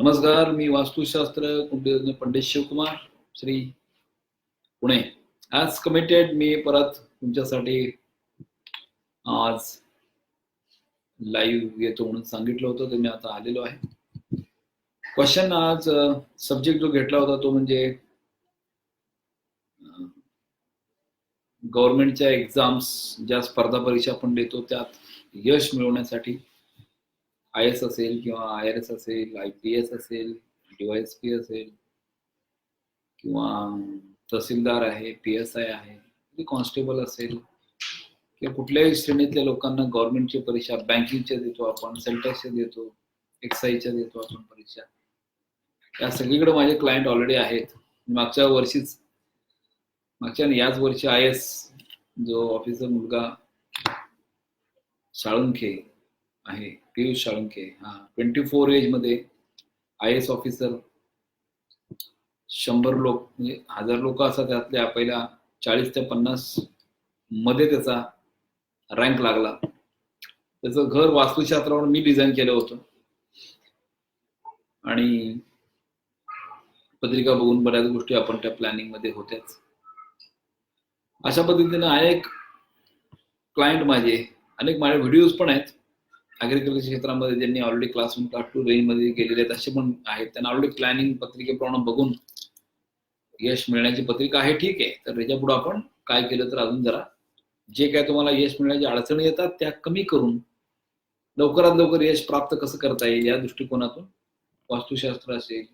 नमस्कार मी वास्तुशास्त्र कुंडली पंडित शिवकुमार श्री पुणे. ॲज कमिटेड मी परत तुमच्यासाठी आज लाईव्ह येतो म्हणून सांगितलं होतं ते मी आता आलेलो आहे. क्वेश्चन आज सब्जेक्ट जो घेतला होता तो म्हणजे गव्हर्नमेंटच्या एक्झाम्स ज्या स्पर्धा परीक्षा आपण देतो त्यात यश मिळवण्यासाठी आय एस असेल किंवा आय आर एस असेल आय पी एस असेल डीवायएस पी असेल किंवा तहसीलदार आहे पी एस आय आहे कॉन्स्टेबल असेल किंवा कुठल्याही श्रेणीतल्या लोकांना गव्हर्नमेंटची परीक्षा बँकिंगच्या देतो आपण सेल्टॅक्सच्या देतो एक्साईजच्या देतो आपण परीक्षा. या सगळीकडे माझे क्लायंट ऑलरेडी आहेत. मागच्या वर्षीच मागच्या याच वर्षी आय एस जो ऑफिसर मुलगा साळुंखे आहे. पियुष साळुंखे हा. ट्वेंटी फोर एजमध्ये आय एस ऑफिसर शंभर लोक म्हणजे हजार लोक असतात त्यातल्या पहिल्या चाळीस ते पन्नासमध्ये त्याचा रँक लागला. त्याचं घर वास्तुशास्त्रावर मी डिझाईन केलं होतं. आणि पत्रिका बघून बऱ्याच गोष्टी आपण त्या प्लॅनिंगमध्ये होत्याच. अशा पद्धतीने अनेक क्लायंट माझे अनेक माझे व्हिडिओज पण आहेत. अग्रिकल्चर क्षेत्रामध्ये ज्यांनी already class one class two रेंजमध्ये गेलेले आहेत असे पण आहेत. त्यांना ऑलरेडी प्लॅनिंग पत्रिकेप्रमाणे बघून यश मिळण्याची पत्रिका आहे ठीक आहे. तर त्याच्या पुढे आपण काय केलं तर अजून जरा जे काय तुम्हाला यश मिळण्याच्या अडचणी येतात त्या कमी करून लवकरात लवकर यश प्राप्त कसं करता येईल या दृष्टिकोनातून वास्तुशास्त्र असेल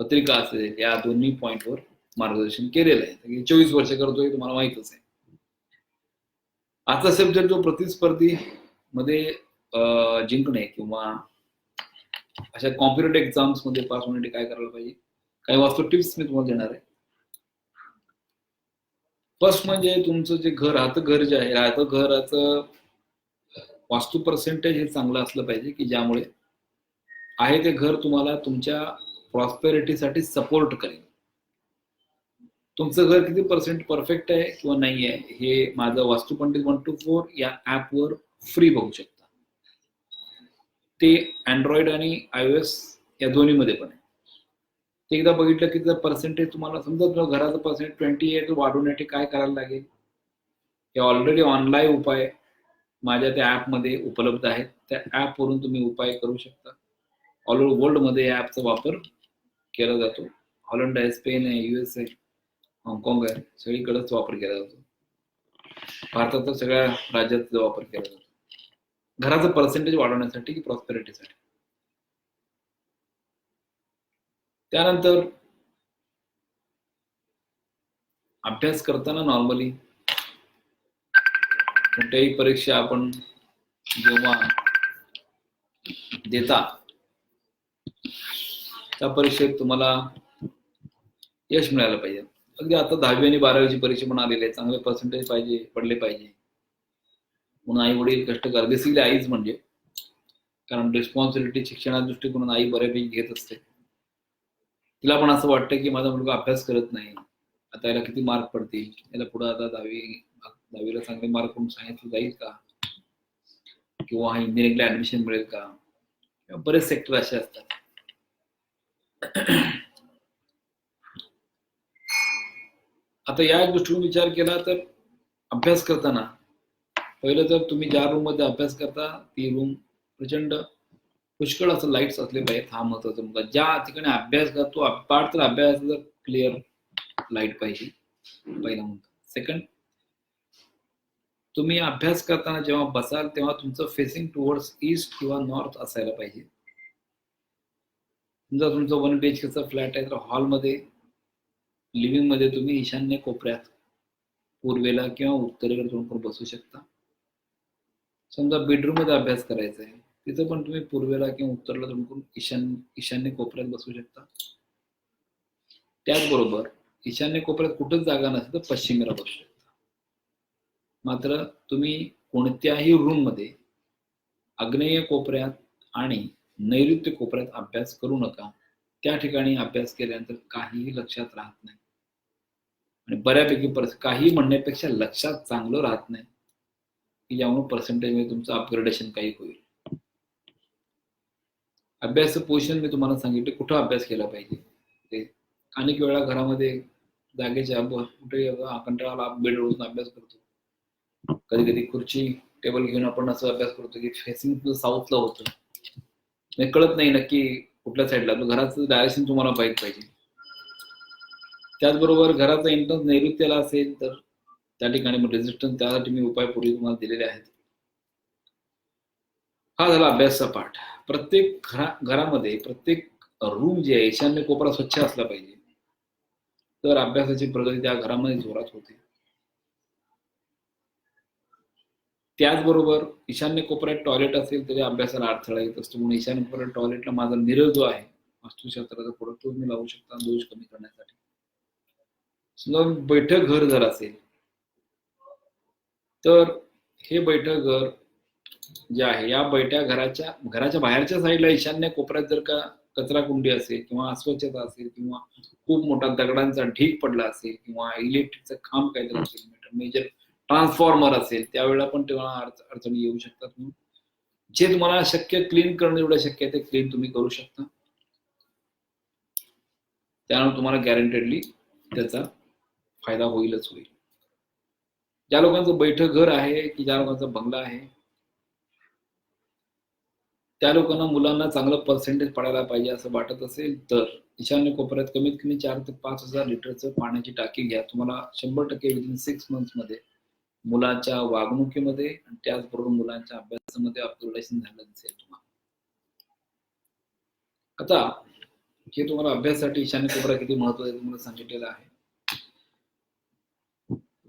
पत्रिका असेल या दोन्ही पॉईंटवर मार्गदर्शन केलेलं आहे. चोवीस वर्ष करतोय तुम्हाला माहितच आहे. आजचा सब्जेक्ट जो प्रतिस्पर्धी मध्ये जिंकणे किंवा अशा कॉम्पिटेटिव्ह एक्झाम्समध्ये पास होण्यासाठी काय करायला पाहिजे? काही वास्तू टिप्स मी तुम्हाला देणार आहे. फर्स्ट म्हणजे तुमचं जे घर राहतं घर जे आहे राहतं घराचं वास्तू पर्सेंटेज हे चांगलं असलं पाहिजे की ज्यामुळे आहे ते घर तुम्हाला तुमच्या प्रॉस्पेरिटीसाठी सपोर्ट करेल. तुमचं घर किती पर्सेंट परफेक्ट आहे किंवा नाही आहे हे माझं वास्तू पंडित वन टू फोर या ऍपवर फ्री बघू शकता. ते अँड्रॉइड आणि आय ओ एस या दोन्हीमध्ये पण आहे. ते एकदा बघितलं की जर पर्सेंटेज तुम्हाला समजा घराचं पर्सेंटेज ट्वेंटी एट वाढवण्यासाठी काय करायला लागेल? हे ऑलरेडी ऑनलाईन उपाय माझ्या त्या ॲपमध्ये उपलब्ध आहेत. त्या ॲपवरून तुम्ही उपाय करू शकता. ऑल ओव्हर वर्ल्डमध्ये या ॲपचा वापर केला जातो. हॉलंड आहे स्पेन आहे युएस आहे हाँगकाँग आहे. सगळीकडेच वापर केला जातो. भारतात तर सगळ्या राज्यात वापर केला जातो. घराचं पर्सेंटेज वाढवण्यासाठी की प्रॉस्पेरिटीसाठी त्यानंतर अभ्यास करताना नॉर्मली कोणत्याही परीक्षा आपण जेव्हा देता त्या परीक्षेत तुम्हाला यश मिळालं पाहिजे. अगदी आता दहावी आणि बारावीची परीक्षा पण आलेली आहे. चांगले पर्सेंटेज पाहिजे पडले पाहिजे. म्हणून आई वडील कष्ट कर बेसिकली आईच म्हणजे. कारण रिस्पॉन्सिबिलिटी शिक्षणा दृष्टिकोनात आई बऱ्यापैकी घेत असते. तिला पण असं वाटतं की माझा मुलगा अभ्यास करत नाही. आता याला किती मार्क पडतील? याला पुढे आता दहावी दहावीला चांगले मार्क म्हणून सांगितलं जाईल का? किंवा हा इंजिनिअरिंगला ऍडमिशन मिळेल का? किंवा बरेच सेक्टर असे असतात. आता या गोष्टीवर विचार केला तर अभ्यास करताना पहिलं तर तुम्ही ज्या रूममध्ये अभ्यास करता ती रूम प्रचंड पुष्कळ असं लाईट्स असले पाहिजेत. हा महत्त्वाचा मुद्दा. ज्या ठिकाणी अभ्यास करतो पाठ तर अभ्यास क्लिअर लाइट पाहिजे. पहिला मुद्दा. सेकंड तुम्ही अभ्यास करताना जेव्हा बसाल तेव्हा तुमचं फेसिंग टुवर्ड्स ईस्ट किंवा नॉर्थ असायला पाहिजे. समजा तुमचं वन बी एच केचा फ्लॅट आहे तर हॉलमध्ये लिव्हिंगमध्ये तुम्ही ईशान्य कोपऱ्यात पूर्वेला किंवा उत्तरेकडे पण बसू शकता. समजा बेडरूममध्ये अभ्यास करायचा आहे तिथं पण तुम्ही पूर्वेला किंवा उत्तरला तुमकून ईशान्य ईशान्य कोपऱ्यात बसू शकता. त्याचबरोबर ईशान्य कोपऱ्यात कुठंच जागा नसेल तर पश्चिमेला बसू शकता. मात्र तुम्ही कोणत्याही रूममध्ये आग्नेय कोपऱ्यात आणि नैऋत्य कोपऱ्यात अभ्यास करू नका. त्या ठिकाणी अभ्यास केल्यानंतर काहीही लक्षात राहत नाही. आणि बऱ्यापैकी काही म्हणण्यापेक्षा लक्षात चांगलं राहत नाही. की ज्यामुळे पर्सेंटेज तुमचं अपग्रेडेशन काही होईल. अभ्यास पोषण मी तुम्हाला सांगितलं कुठं अभ्यास केला पाहिजे. ते अनेक वेळा घरामध्ये जागेच्या अभ्यास कुठे कंटाळाला बेडवरून अभ्यास करतो. कधी कधी खुर्ची टेबल घेऊन आपण असं अभ्यास करतो की फेसिंग साऊथला होतं. कळत नाही नक्की कुठल्या साईडला घराचं डायरेक्शन तुम्हाला माहीत पाहिजे. त्याचबरोबर घराचा इंटर्न नैऋत्यला असेल तर त्या ठिकाणी रेजिस्टन्स त्यासाठी मी उपाय पूर्वी तुम्हाला दिलेले आहेत. हा झाला अभ्यासाचा पाठ. प्रत्येक घरा घरामध्ये प्रत्येक रूम जे आहे ईशान्य कोपरा स्वच्छ असला पाहिजे. तर अभ्यासाची प्रगती त्या घरामध्ये जोरात होते. त्याचबरोबर ईशान्य कोपऱ्यात टॉयलेट असेल तरी अभ्यासाला अडथळा येत असतो. म्हणून ईशान्य कोपऱ्यात टॉयलेटला माझा मिरर जो आहे वास्तुशास्त्राचा पुढे तो मी लावू शकता. दोष कमी करण्यासाठी. समजा बैठक घर जर असेल तर हे बैठक घर जे आहे या बैठ्या घराच्या घराच्या बाहेरच्या साईडला ईशान्य कोपऱ्यात जर का कचरा कुंडी असेल किंवा अस्वच्छता असेल किंवा खूप मोठा दगडांचा ढीक पडला असेल किंवा इलेक्ट्रिकचा खांब काहीतरी असेल मेजर ट्रान्सफॉर्मर असेल त्यावेळेला पण तुम्हाला अडचणी येऊ शकतात म्हणून. जे तुम्हाला शक्य क्लीन करणं एवढं शक्य आहे ते क्लीन तुम्ही करू शकता. त्यामुळे तुम्हाला गॅरंटेडली त्याचा फायदा होईलच होईल. ज्या लोकांचं बैठक घर आहे की ज्या लोकांचा बंगला आहे त्या लोकांना मुलांना चांगलं पर्सेंटेज पडायला पाहिजे असं वाटत असेल तर ईशान्य कोपऱ्यात कमीत कमी चार ते पाच हजार लिटरचं पाण्याची टाकी घ्या. तुम्हाला शंभर टक्के विदिन सिक्स मंथमध्ये मुलाच्या वागणुकीमध्ये आणि त्याचबरोबर मुलांच्या अभ्यासामध्ये अपग्रेडेशन झालं दिसेल तुम्हाला. आता हे तुम्हाला अभ्यासासाठी ईशान्य कोपरा किती महत्त्व आहे तुम्हाला सांगितलेलं आहे.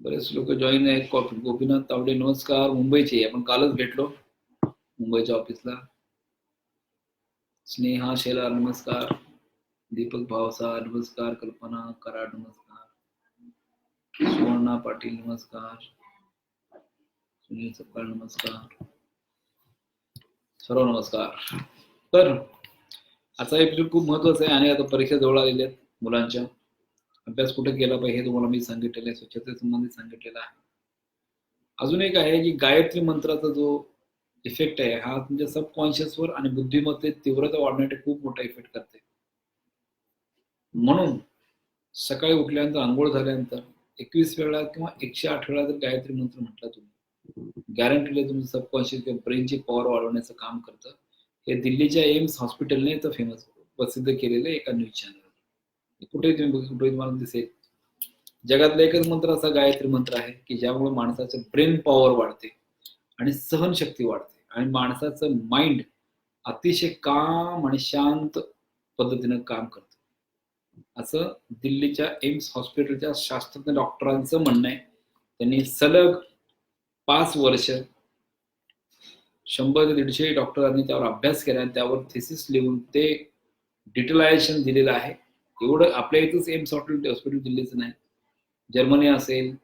बरेच लोक जॉईन आहेत. गोपीनाथ तावडे नमस्कार. मुंबईचे. आपण कालच भेटलो. मुंबईच्या ऑफिसला स्नेहा शेला नमस्कार. दीपक भावसा नमस्कार. कल्पना कराड नमस्कार. सुवर्णा पाटील नमस्कार. सुनील सपकाळ नमस्कार. सर्व नमस्कार. तर आजचा एपिसोड खूप महत्त्वाचा आहे आणि आता परीक्षा जवळ आलेल्या आहेत मुलांच्या. अभ्यास कुठे केला पाहिजे हे तुम्हाला मी सांगितलेलं आहे स्वच्छते संबंधित सांगितलेलं आहे. अजून एक आहे की गायत्री मंत्राचा जो इफेक्ट आहे हा तुमच्या सबकॉन्शियसवर आणि बुद्धिमत्तेत तीव्रता वाढण्यासाठी खूप मोठा इफेक्ट करते. म्हणून सकाळी उठल्यानंतर आंघोळ झाल्यानंतर एकवीस वेळा किंवा एकशे आठ वेळा जर गायत्री मंत्र म्हटला तुम्ही गॅरंटीला तुमचं सबकॉन्शियस किंवा ब्रेनची पॉवर वाढवण्याचं काम करतं. हे दिल्लीच्या एम्स हॉस्पिटलने तर फेमस प्रसिद्ध केलेलं एका न्यूज चॅनल कुठेही तुम्ही कुठेही तुम्हाला दिसेल जगातला एकच मंत्र असा गायत्री मंत्र आहे की ज्यामुळे माणसाचं ब्रेन पॉवर वाढते आणि सहनशक्ती वाढते. आणि माणसाचं माइंड अतिशय काम आणि शांत पद्धतीनं काम करतं. असं दिल्लीच्या एम्स हॉस्पिटलच्या शास्त्रज्ञ डॉक्टरांचं म्हणणं आहे. त्यांनी सलग पाच वर्ष शंभर ते दीडशे डॉक्टरांनी त्यावर अभ्यास केला आणि त्यावर थिसिस लिहून ते डिटेलायझेशन दिलेलं आहे. एवढं आपल्या इथंच एम्स हॉस्पिटल हॉस्पिटल दिल्लीचं नाही. जर्मनी असेल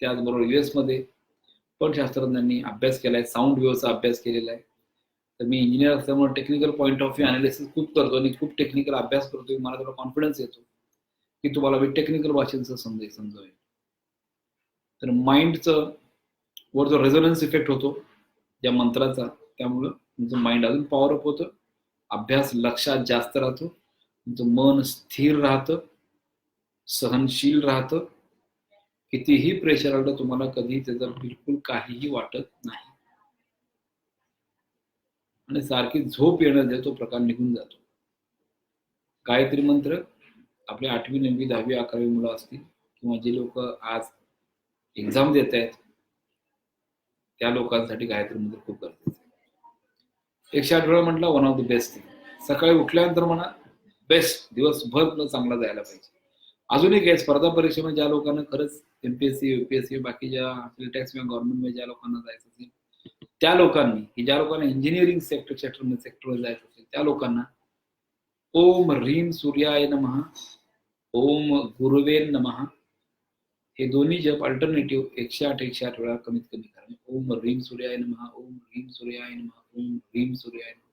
त्याचबरोबर युएसमध्ये पण शास्त्रज्ञांनी अभ्यास केलाय साऊंड वेव्हचा अभ्यास केलेला आहे. तर मी इंजिनियर असल्यामुळे technical point of view analysis खूप करतो आणि खूप टेक्निकल अभ्यास करतो मला थोडा कॉन्फिडन्स येतो की तुम्हाला मी टेक्निकल भाषेचं समजेल समजावेल तर माइंडचं वर जो रेझोनन्स इफेक्ट होतो त्या मंत्राचा. त्यामुळं तुमचं माइंड अजून पॉवर अप होतं. अभ्यास लक्षात जास्त राहतो. तुमचं मन स्थिर राहतं सहनशील राहतं. कितीही प्रेशर आलं तुम्हाला कधी त्याचं बिलकुल काहीही वाटत नाही. आणि सारखी झोप येणं तो प्रकार निघून जातो. गायत्री मंत्र आपली आठवी नववी दहावी अकरावी मुलं असतील किंवा जे लोक आज एक्झाम देत आहेत त्या लोकांसाठी गायत्री मंत्र खूप गरजेचं एकशे आठ वेळा म्हटलं one of the best thing सकाळी उठल्यानंतर म्हणा बेस्ट दिवसभर चांगला जायला पाहिजे. अजून एक आहे स्पर्धा परीक्षेमध्ये ज्या लोकांना खरंच एमपीएससी युपीएससी बाकीच्या टॅक्स किंवा गव्हर्नमेंटमध्ये ज्या लोकांना जायचं असेल त्या लोकांनी की ज्या लोकांना इंजिनिअरिंग सेक्टर सेक्टर सेक्टरमध्ये जायचं असेल त्या लोकांना ओम ह्रीम सूर्याय नमः ओम गुरुवे नमः हे दोन्ही जप अल्टरनेटिव्ह एकशे आठ एकशे आठ वेळा कमीत कमी करा. ओम ह्रीम सूर्याय नमः ओम ह्रीम सूर्याय नमः ओम ह्रीम सूर्याय नमः.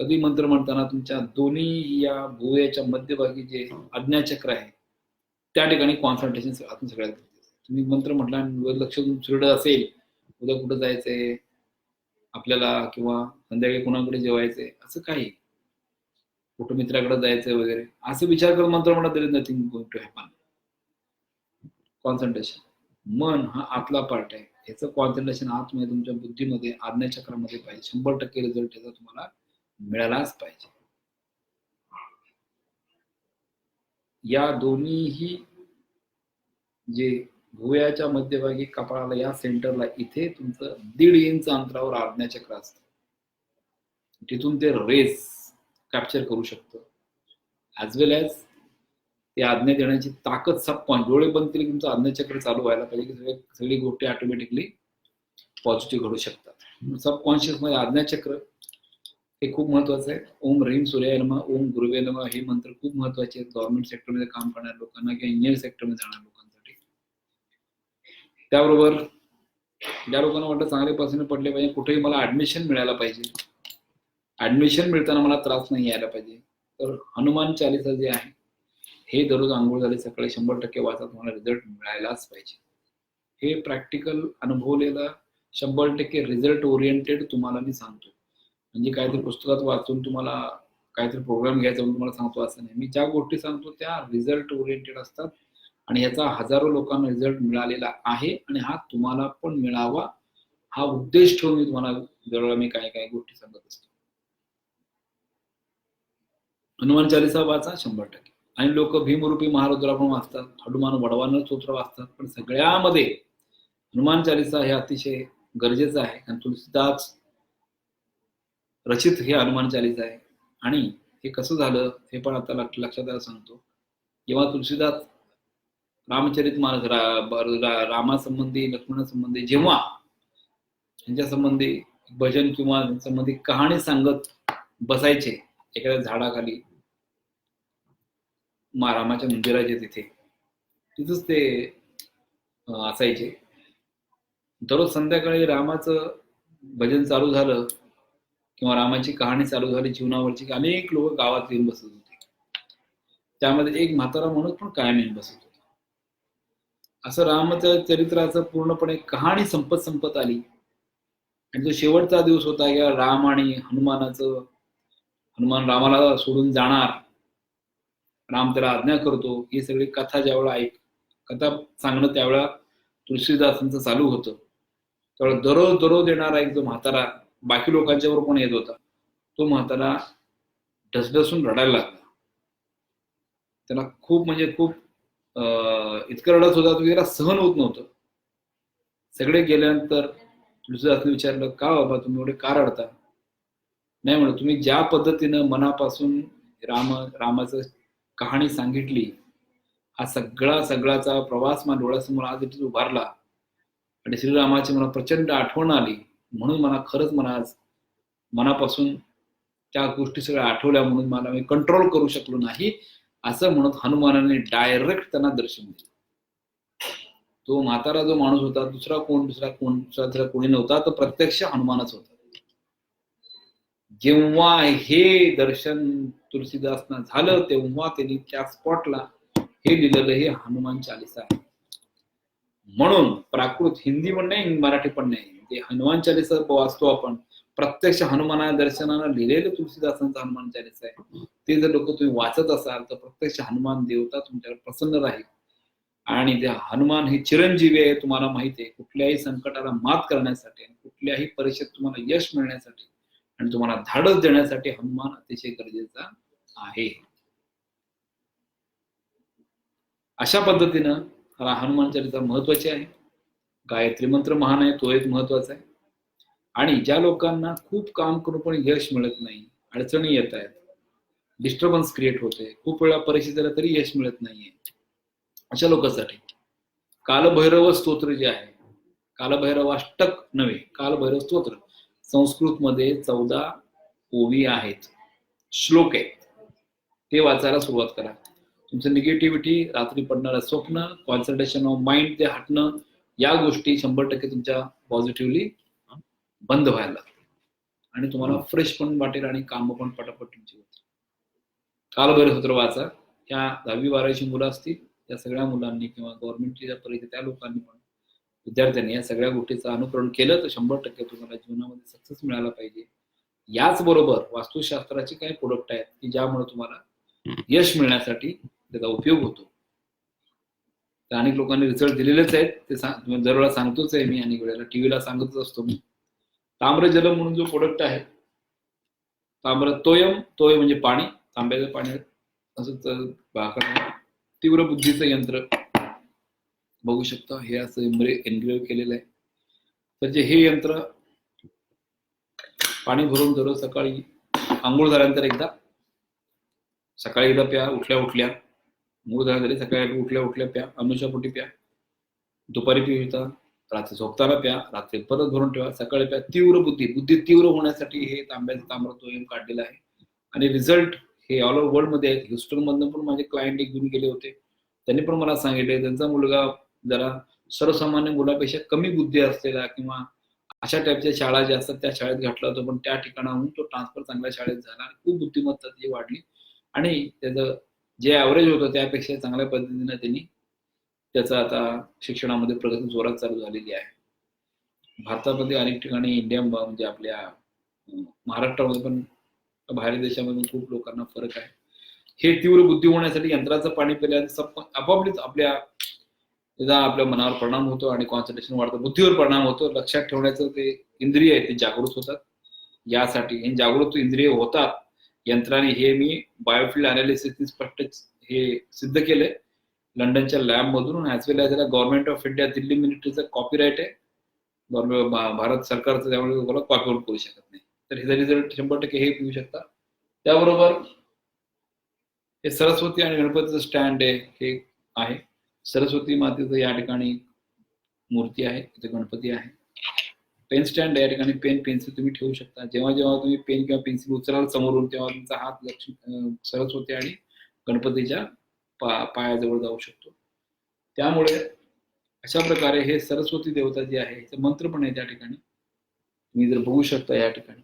कधी मंत्र म्हणताना तुमच्या दोन्ही या भुवयाच्या मध्यभागी जे आज्ञाचक्र आहे त्या ठिकाणी कॉन्सन्ट्रेशन आपण सगळ्यात तुम्ही मंत्र म्हटला लक्ष सुरड असेल उद्या कुठं जायचंय आपल्याला किंवा संध्याकाळी कोणाकडे जेवायचंय असं काही. कुठं मित्राकडे जायचंय वगैरे असं विचार करत मंत्र म्हणत तरी nothing going to happen concentration मन हा आतला पार्ट आहे. ह्याचं कॉन्सन्ट्रेशन आतमध्ये तुमच्या बुद्धीमध्ये आज्ञाचक्रामध्ये पाहिजे. शंभर टक्के रिझल्ट याचा तुम्हाला मिळालाच पाहिजे. या दोन्हीही जे भुवयाच्या मध्यभागी कपाळाला या सेंटरला इथे तुमचं दीड इंच अंतरावर आज्ञाचक्र असतं. तिथून ते रेस कॅप्चर करू शकतं. ॲज वेल ॲज ते आज्ञा देण्याची ताकद सब पॉईंट डोळे बंद केले तुमचं आज्ञाचक्र चालू व्हायला पाहिजे की सगळे सगळी गोष्टी ऑटोमॅटिकली पॉझिटिव्ह घडू शकतात. सबकॉन्शियसमध्ये आज्ञाचक्र हे खूप महत्वाचं आहे. ओम रहीम सूर्याय नमा ओम गुरुवे नमा हे मंत्र खूप महत्त्वाचे आहेत. गव्हर्नमेंट सेक्टरमध्ये काम करणाऱ्या लोकांना किंवा इंजिनिअर सेक्टरमध्ये जाणाऱ्या लोकांसाठी. त्याबरोबर ज्या लोकांना वाटतं चांगले पर्सेंट पडले पाहिजे कुठेही मला ऍडमिशन मिळायला पाहिजे. ऍडमिशन मिळताना मला त्रास नाही यायला पाहिजे. तर हनुमान चालिसा जे आहे हे दररोज आंघोळ झाले सकाळी शंभर टक्के वाचा तुम्हाला रिझल्ट मिळायलाच पाहिजे. हे प्रॅक्टिकल अनुभवलेलं शंभर टक्के रिझल्ट ओरिएंटेड तुम्हाला मी सांगतो. म्हणजे काहीतरी पुस्तकात वाचून तुम्हाला काहीतरी प्रोग्राम घ्यायचा म्हणून तुम्हाला सांगतो असं नाही. मी ज्या गोष्टी सांगतो त्या रिझल्ट ओरिएंटेड असतात आणि याचा हजारो लोकांना रिझल्ट मिळालेला आहे आणि हा तुम्हाला पण मिळावा. हा उद्देश ठेवून मी तुम्हाला दरवेळा मी काही काही गोष्टी सांगत असतो. हनुमान चालिसा वाचा शंभर टक्के. आणि लोक भीमरूपी महारुद्रा पण वाचतात हनुमान वडवान स्तोत्र वाचतात पण सगळ्यामध्ये हनुमान चालिसा हे अतिशय गरजेचं आहे. कारण तुलसीदास रचित हे हनुमान चालीसा आहे. आणि हे कसं झालं हे पण आता लक्षात यायला सांगतो. जेव्हा तुलसीदास रामचरित मानस रा, रामासंबंधी लक्ष्मणासंबंधी जेव्हा त्यांच्या संबंधी भजन किंवा संबंधी कहाणी सांगत बसायचे एखाद्या झाडाखाली मा रामाच्या मंदिराचे तिथे तिथंच ते असायचे. दररोज संध्याकाळी रामाचं भजन चालू झालं किंवा रामाची कहाणी चालू झाली जीवनावरची अनेक लोक गावात येऊन बसत होते. त्यामध्ये एक म्हातारा म्हणून पण कायम येऊन बसत होते. असं रामाच्या चरित्राचं पूर्णपणे कहाणी संपत संपत आली. आणि जो शेवटचा दिवस होता या राम आणि हनुमानाचं हनुमान रामाला सोडून जाणार राम त्याला आज्ञा करतो ही सगळी कथा ज्यावेळा ऐक कथा सांगणं त्यावेळा तुलसीदासांचं चालू होतं. त्यावेळेला दररोज दररोज येणारा एक जो म्हातारा बाकी लोकांच्यावर कोण पण येत होता. तो म्हातारा ढसढसून रडायला लागला. त्याला खूप म्हणजे खूप इतकं रडत होता की त्याला सहन होत नव्हतं. सगळे गेल्यानंतर तुलसीदासने विचारलं का बाबा तुम्ही एवढे का रडता? नाही म्हणत तुम्ही ज्या पद्धतीनं मनापासून राम रामाचं कहाणी सांगितली हा सगळा सगळाचा प्रवास मला डोळ्यासमोर आज इथे उभारला आणि श्रीरामाची मला प्रचंड आठवण आली. म्हणून मला खरंच मला आज मनापासून त्या गोष्टी सगळ्या आठवल्या म्हणून मला मी कंट्रोल करू शकलो नाही असं म्हणत हनुमानाने डायरेक्ट त्यांना दर्शन दिलं. तो म्हातारा जो माणूस होता दुसरा कोण दुसरा कोण दुसरा दुसरा कोणी नव्हता तो प्रत्यक्ष हनुमानच होता. जेव्हा हे दर्शन तुलसीदासना झालं तेव्हा त्यांनी त्या स्पॉटला हे लिहिलेलं हे हनुमान चालिसा. आहे म्हणून प्राकृत हिंदी पण नाही मराठी पण नाही. ते हनुमान चालीसा वाचतो आपण. प्रत्यक्ष हनुमाना दर्शनानं लिहिलेलं तुलसीदासांचं हनुमान चालीसा आहे. ते जर लोक तुम्ही वाचत असाल तर प्रत्यक्ष हनुमान देवता तुमच्यावर प्रसन्न राहील. आणि ते हनुमान हे चिरंजीवी आहे तुम्हाला माहिती आहे. कुठल्याही संकटाला मात करण्यासाठी आणि कुठल्याही परीक्षेत तुम्हाला यश मिळण्यासाठी आणि तुम्हाला धाडस देण्यासाठी हनुमान अतिशय गरजेचा आहे. अशा पद्धतीनं हनुमान चरित्र महत्त्वाचे आहे. गायत्री मंत्र महान आहे तो एक महत्त्वाचा आहे. आणि ज्या लोकांना खूप काम करून पण यश मिळत नाही अडचणी येत आहेत डिस्टर्बन्स क्रिएट होते खूप वेळा परीक्षेत तरी यश मिळत नाहीये. अशा लोकांसाठी कालभैरव स्तोत्र जे आहे कालभैरवाष्टक नव्हे कालभैरव स्तोत्र संस्कृत मध्ये चौदा ओवी आहेत श्लोक आहेत. ते वाचायला सुरुवात करा. तुमचं निगेटिव्हिटी रात्री पडणारं स्वप्न कॉन्सन्ट्रेशन ऑफ माइंड ते हटणं या गोष्टी शंभर टक्के तुमच्या पॉझिटिव्हली बंद व्हायला लागतील. आणि तुम्हाला फ्रेश पण वाटेल आणि काम पण पटापट तुमची होतील. कालभैरव सूत्र वाचा. ह्या दहावी बारावीची मुलं असतील त्या सगळ्या मुलांनी किंवा गव्हर्नमेंटची ज्या परीक्षा त्या लोकांनी पण विद्यार्थ्यांनी या सगळ्या गोष्टीचं अनुकरण केलं तर शंभर टक्के तुम्हाला जीवनामध्ये सक्सेस मिळाला पाहिजे. याच बरोबर वास्तुशास्त्राचे काही प्रोडक्ट आहेत की ज्यामुळे तुम्हाला यश मिळण्यासाठी त्याचा उपयोग होतो. तर अनेक लोकांनी रिझल्ट दिलेलेच आहेत. ते सांग दरवेळा सांगतोच आहे मी अनेक वेळेला टीव्हीला सांगतच असतो मी. ताम्रजलम म्हणून जो प्रोडक्ट आहे ताम्र तोयम तोय म्हणजे पाणी तांब्याचं पाणी असंच भाकड तीव्र बुद्धीचं यंत्र. बघू शकता हे असं एनग्रेव्ह केलेलं आहे. तर जे हे यंत्र पाणी भरून दररोज सकाळी आंघोळ झाल्यानंतर एकदा सकाळी एकदा प्या उठल्या उठल्या मूळ झाला तरी सकाळी उठल्या उठल्या प्या अनुषापोटी प्या. दुपारी पिता रात्री झोपताना प्या रात्री परत भरून ठेवा सकाळी प्या. तीव्र बुद्धी बुद्धी तीव्र होण्यासाठी हे तांब्याचं तो तोयम काढलेला आहे. आणि रिझल्ट हे ऑल ओव्हर वर्ल्डमध्ये आहेत. ह्युस्टन मधनं पण माझे क्लायंट एक घेऊन गेले होते. त्यांनी पण मला सांगितले त्यांचा मुलगा जरा सर्वसामान्य मुलापेक्षा कमी बुद्धी असलेला किंवा अशा टाईपच्या शाळा ज्या असतात त्या शाळेत घातला होता पण त्या ठिकाणाहून तो ट्रान्सफर चांगल्या शाळेत झाला आणि खूप बुद्धिमत्ता त्याची वाढली. आणि त्याचं जे ॲव्हरेज होतं त्यापेक्षा चांगल्या पद्धतीने त्यांनी त्याचा आता शिक्षणामध्ये प्रगती जोरात चालू झालेली आहे. भारतामध्ये अनेक ठिकाणी इंडिया म्हणजे आपल्या महाराष्ट्रामध्ये पण बाहेर देशामध्ये खूप लोकांना फरक आहे. हे तीव्र बुद्धी होण्यासाठी यंत्राचं पाणी पिल्याने आपापलीच आपल्या त्याचा आपल्या मनावर परिणाम होतो आणि कॉन्सन्ट्रेशन वाढतं. बुद्धीवर परिणाम होतो. लक्षात ठेवण्याचं ते इंद्रिय आहे ते जागृत होतात. यासाठी हे जागृत इंद्रिय होतात यंत्राने हे मी बायोफिल्ड अनालिसिसने स्पष्ट हे सिद्ध केलंय. लंडनच्या लॅब मधून as well as government of India Delhi मिनिस्ट्रीचं copyright आहे. गव्हर्नमेंट भारत सरकारचं त्यामुळे तुम्हाला कॉपी करू शकत नाही. तर ह्याचा रिझल्ट शंभर टक्के हे पिऊ शकता. त्याबरोबर हे सरस्वती आणि गणपतीचं स्टँड आहे हे आहे. सरस्वती मातेचं या ठिकाणी मूर्ती आहे तिथे गणपती आहे. पेन स्टँड या ठिकाणी पेन पेन्सिल तुम्ही ठेवू शकता. जेव्हा जेव्हा तुम्ही पेन किंवा पेन्सिल उचलाल समोरून तेव्हा तुमचा हात लक्ष्मी सरस्वती आणि गणपतीच्या पा पायाजवळ जाऊ शकतो. त्यामुळे अशा प्रकारे हे सरस्वती देवता जी आहे हे मंत्र पण आहे त्या ठिकाणी. तुम्ही जर बघू शकता या ठिकाणी.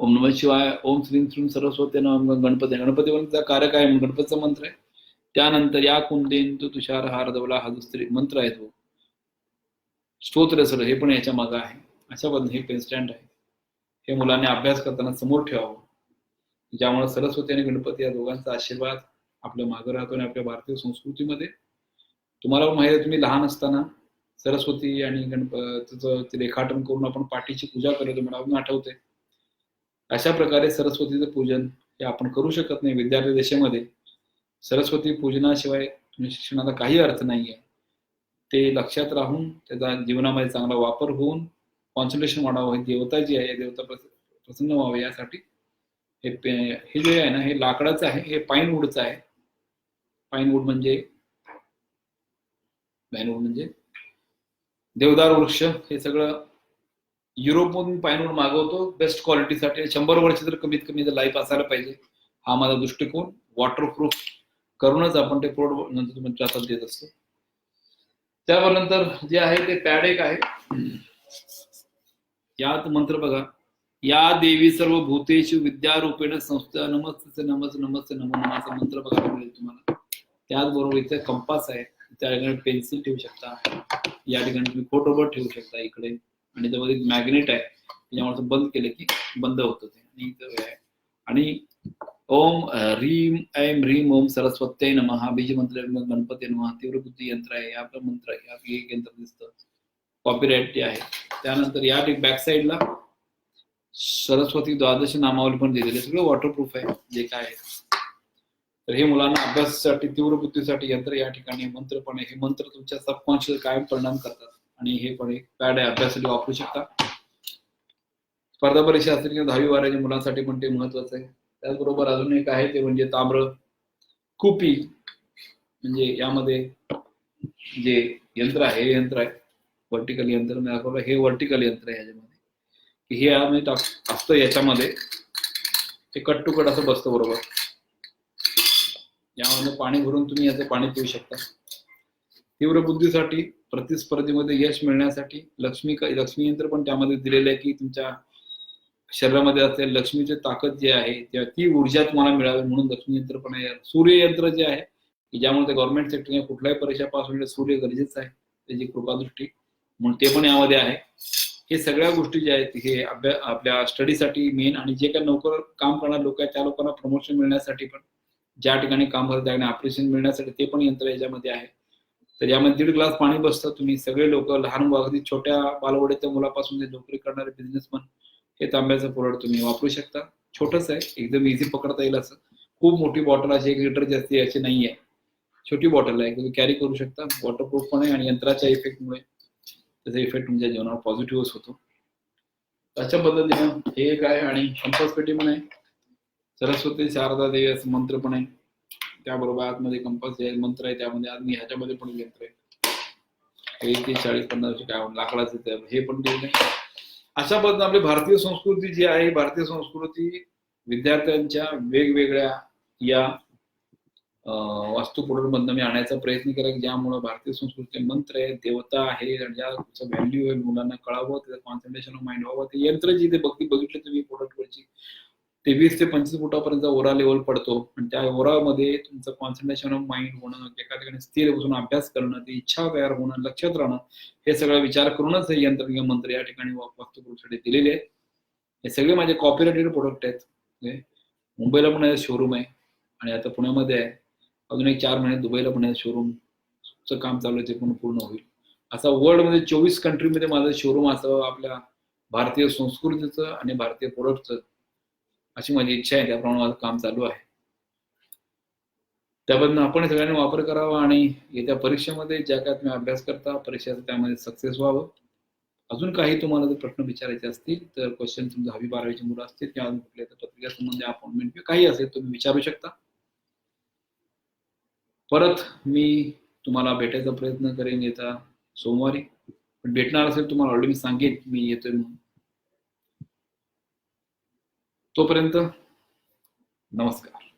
ओम नम शिवाय ओम श्रीम श्रीम सरस्वती नम गणपती गणपती मंत्राचा आहे? काय गणपतीचा मंत्र आहे. त्यानंतर या कुंदेंतु तुषार हारदवला हा दुसरी मंत्र आहे तो हो. स्तोत्र सर हे पण याच्या मागं आहे. अशा पद्धतीने हे पेन स्टँड आहे. हे मुलांनी अभ्यास करताना समोर ठेवावं. ज्यामुळे सरस्वती आणि गणपती या दोघांचा आशीर्वाद आपल्या मागं राहतो आणि आपल्या भारतीय संस्कृतीमध्ये. तुम्हाला माहिती आहे तुम्ही लहान असताना सरस्वती आणि गणपतीचं ते रेखाटन करून आपण पाठीची पूजा करतो मला अजून आठवते अशा प्रकारे सरस्वतीचं पूजन हे आपण करू शकत नाही विद्यार्थी देशामध्ये. सरस्वती पूजनाशिवाय शिक्षणाचा काही अर्थ नाहीये. ते लक्षात राहून त्याचा जीवनामध्ये चांगला वापर होऊन कॉन्सन्ट्रेशन वाढावं हे देवता जी आहे देवता प्रसन्न व्हावं यासाठी. हे हे जे आहे ना हे लाकडाचं आहे हे पाईन वूडचं आहे. पाईन वूड म्हणजे पाईन म्हणजे देवदार वृक्ष. हे सगळं युरोपमधून पाईनवूड मागवतो. बेस्ट क्वालिटीसाठी शंभर वर्ष तर कमीत कमी लाईफ असायला पाहिजे. हा माझा दृष्टिकोन. वॉटरप्रूफ करूनच आपण ते प्रोड नंतर तुमच्या हातात देत असतो. त्यानंतर जे आहे ते पॅड एक आहे. यात मंत्र बघा. या देवी सर्व भूतेश विद्यारूपेण संस्था नमस्ते नमस् नमस्ते नमो नमाचा मंत्र बघायला मिळेल तुम्हाला. त्याचबरोबर इथे कंपास आहे. त्या ठिकाणी पेन्सिल ठेवू शकता. या ठिकाणी तुम्ही खोटोबर ठेवू शकता इकडे. आणि त्यामध्ये मॅग्नेट आहे. त्याच्यामुळे बंद केलं की बंद होतं ते. आणि आणि ओम ह्रीम ऐम ह्रीम ओम सरस्वत्य नमहा बीज मंत्र गणपती नमहा तीव्र बुद्धी यंत्र आहे आपलं मंत्र आहे एक यंत्र दिसतं. कॉपीराईट ते आहे. त्यानंतर या बॅक साईडला सरस्वती द्वादश नामावली पण दिलेली सगळं वॉटरप्रूफ आहे जे काय आहे. तर हे मुलांना अभ्यासासाठी तीव्र बुद्धीसाठी यंत्र या ठिकाणी मंत्र पण आहे. हे मंत्र तुमच्या सबकॉन्शियस कायम परिणाम करतात. आणि हे पण एक पॅड आहे अभ्यासासाठी वापरू शकता. स्पर्धा परीक्षा असतील किंवा दहावी बाराच्या मुलांसाठी पण ते महत्वाचं आहे. त्याचबरोबर अजून एक आहे ते म्हणजे ताम्र कुपी. म्हणजे यामध्ये जे यंत्र आहे हे यंत्र आहे. वर्टिकल यंत्र दाखवलं. हे वर्टिकल यंत्र आहे ह्याच्यामध्ये हे आम्ही टाक असतं याच्यामध्ये. ते कट टू कट असं बसतं बरोबर. यामध्ये पाणी भरून तुम्ही याचं पाणी पिऊ शकता. तीव्र बुद्धीसाठी प्रतिस्पर्धेमध्ये यश मिळण्यासाठी लक्ष्मी लक्ष्मी यंत्र पण त्यामध्ये दिलेलं आहे की तुमच्या शरीरामध्ये असलेली लक्ष्मीची ताकद जी आहे ती ऊर्जा तुम्हाला मिळावी म्हणून लक्ष्मी यंत्र पण आहे सूर्य यंत्र जे आहे की ज्यामुळे ते गव्हर्नमेंट सेक्टरने कुठल्याही परीक्षा पास होण्याचे सूर्य गरजेचं आहे त्याची कृपादृष्टी. म्हणून ते पण यामध्ये आहे. हे सगळ्या गोष्टी ज्या आहेत हे अभ्या आपल्या स्टडीसाठी मेन आणि जे काही नोकर काम करणारे लोक आहेत त्या लोकांना प्रमोशन मिळण्यासाठी पण ज्या ठिकाणी काम करतात त्या ठिकाणी मिळण्यासाठी ते पण यंत्र याच्यामध्ये आहे. तर यामध्ये दीड ग्लास पाणी बसतं तुम्ही सगळे लोक लहान अगदी छोट्या बालवड्याच्या मुलापासून ते नोकरी करणारे बिझनेसमन हे तांब्याचं प्रोडक्ट तुम्ही वापरू शकता. छोटंच आहे एकदम इझी पकडता येईल असं. खूप मोठी बॉटल अशी एक लिटर जास्ती अशी नाही आहे छोटी बॉटल आहे तुम्ही कॅरी करू शकता. वॉटरप्रूफ पण आहे आणि यंत्राच्या इफेक्टमुळे त्याचा इफेक्ट तुमच्या जीवनावर पॉझिटिव्हच होतो. अशा पद्धतीनं हे एक आहे आणि कंपास पेटी पण आहे. सरस्वती शारदा देवी असं मंत्र पण आहे. त्याबरोबर आतमध्ये कंपास जे मंत्र आहे त्यामध्ये आत ह्याच्यामध्ये पण यंत्र आहे. ते चाळीस पन्नास काय लाकडाचं हे पण दिलं आहे. अशा पद्धतीने आपली भारतीय संस्कृती जी आहे भारतीय संस्कृती विद्यार्थ्यांच्या वेगवेगळ्या या वास्तू मधनं मी आणायचा प्रयत्न केला की ज्यामुळे भारतीय संस्कृतीचे मंत्र आहे देवता आहे ज्याचं व्हॅल्यू आहे मुलांना कळावं त्याचं कॉन्सन्ट्रेशन ऑफ माइंड व्हावं ते यंत्र जी ते बघती बघितलं तुम्ही प्रोडक्टवरची तेवीस ते पंचवीस फुटापर्यंत ओरा लेवल पडतो. आणि त्या ओरामध्ये तुमचं कॉन्सन्ट्रेशन ऑफ माइंड होणं एका ठिकाणी स्थिर बसून अभ्यास करणं ती इच्छा तयार होणं लक्षात राहणं हे सगळं विचार करूनच हे यंत्र किंवा मंत्र या ठिकाणी वास्तुपुरुषासाठी दिलेले आहेत. हे सगळे माझे कॉपीरायटेड प्रोडक्ट आहेत. मुंबईला पण शोरूम आहे. आणि आता पुण्यामध्ये आहे. अजून एक चार महिने दुबईला पण शोरूमचं काम चालू आहे ते पण पूर्ण होईल. असा वर्ल्डमध्ये चोवीस कंट्रीमध्ये माझं शोरूम असं आपल्या भारतीय संस्कृतीचं आणि भारतीय प्रोडक्टचं अशी माझी इच्छा आहे त्याप्रमाणे माझं काम चालू आहे. त्याबद्दल आपण सगळ्यांनी वापर करावा आणि येत्या परीक्षेमध्ये ज्या काय तुम्ही अभ्यास करता परीक्षेचा त्यामध्ये सक्सेस व्हावं. अजून काही तुम्हाला जर प्रश्न विचारायचे असतील तर क्वेश्चन समजा दहावी बारावीची मुलं असतील किंवा कुठल्या पत्रिका संबंधी अपॉइंटमेंट किंवा काही असेल तुम्ही विचारू शकता. परत मी तुम्हाला भेटायचा प्रयत्न करेन येता सोमवारी. पण भेटणार असेल तुम्हाला ऑलरेडी मी सांगेन मी येतोय म्हणून. तोपर्यंत नमस्कार.